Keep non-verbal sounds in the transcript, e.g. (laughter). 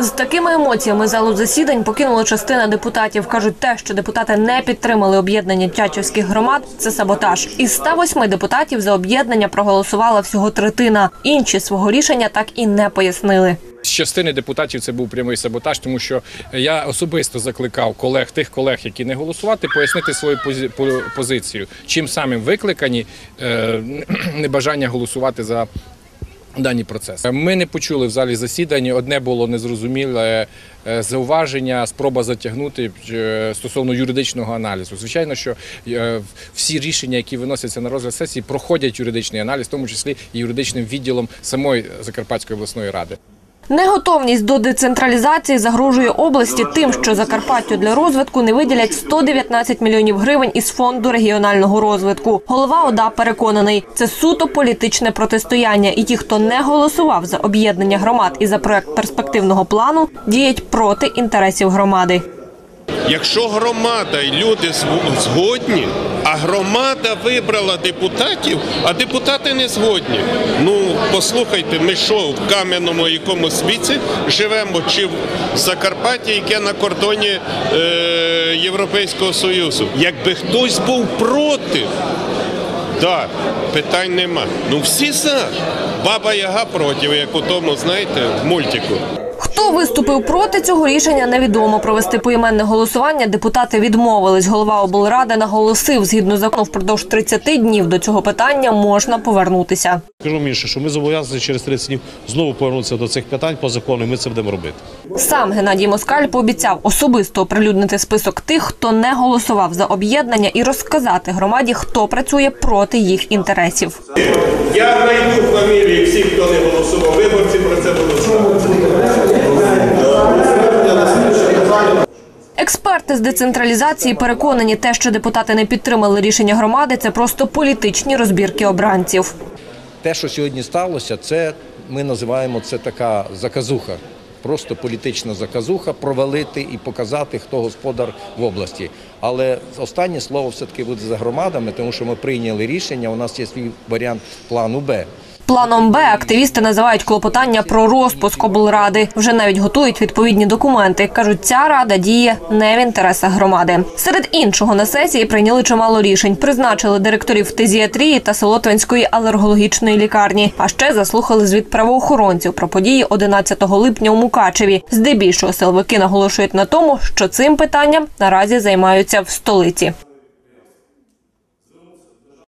З такими емоціями залу засідань покинула частина депутатів. кажуть, те, що депутати не підтримали об'єднання тячівських громад, це саботаж. Із 108 депутатів за об'єднання проголосувала всього третина. Інші свого рішення так і не пояснили. З частини депутатів це був прямий саботаж, тому що я особисто закликав колег, тих колег, які не голосувати, пояснити свою позицію. Чим самим викликані е, (clears throat) небажання голосувати за. Дані процеси ми не почули в залі засідання. Одне було незрозуміле е, зауваження, спроба затягнути е, стосовно юридичного аналізу. Звичайно, що е, всі рішення, які виносяться на розгляд сесії, проходять юридичний аналіз, в тому числі і юридичним відділом самої Закарпатської обласної ради. Неготовність до децентралізації загрожує області тим, що Закарпаттю для розвитку не виділять 119 мільйонів гривень із фонду регіонального розвитку. Голова ОДА переконаний, це суто політичне протистояння, і ті, хто не голосував за об'єднання громад і за проект перспективного плану, діють проти інтересів громади. Якщо громада і люди згодні, а громада вибрала депутатів, а депутати не згодні. Ну послухайте, ми що в кам'яному якомусь віці живемо, чи в Закарпатті, яке на кордоні е, Європейського Союзу. Якби хтось був проти, так, питань нема. Ну всі за. Баба Яга проти, як у тому, знаєте, в мультику. Хто виступив проти цього рішення, невідомо. Провести поіменне голосування депутати відмовились. Голова облради наголосив, згідно закону, впродовж 30 днів до цього питання можна повернутися. Скажу Міше, що ми зобов'язані через 30 днів знову повернутися до цих питань по закону, і ми це будемо робити. Сам Геннадій Москаль пообіцяв особисто оприлюднити список тих, хто не голосував за об'єднання, і розказати громаді, хто працює проти їх інтересів. Я знайду фамілії всіх, хто не голосував. Виборці про це будуть Експерти з децентралізації переконані, те, що депутати не підтримали рішення громади, це просто політичні розбірки обранців. Те, що сьогодні сталося, це ми називаємо це така заказуха. Просто політична заказуха провалити і показати, хто господар в області. Але останнє слово все-таки буде за громадами, тому що ми прийняли рішення. У нас є свій варіант плану Б. Планом Б активісти називають клопотання про розпуск облради. Вже навіть готують відповідні документи. кажуть, ця рада діє не в інтересах громади. Серед іншого на сесії прийняли чимало рішень. Призначили директорів фтизіатрії та Солотвинської алергологічної лікарні. А ще заслухали звіт правоохоронців про події 11 липня у Мукачеві. Здебільшого силовики наголошують на тому, що цим питанням наразі займаються в столиці.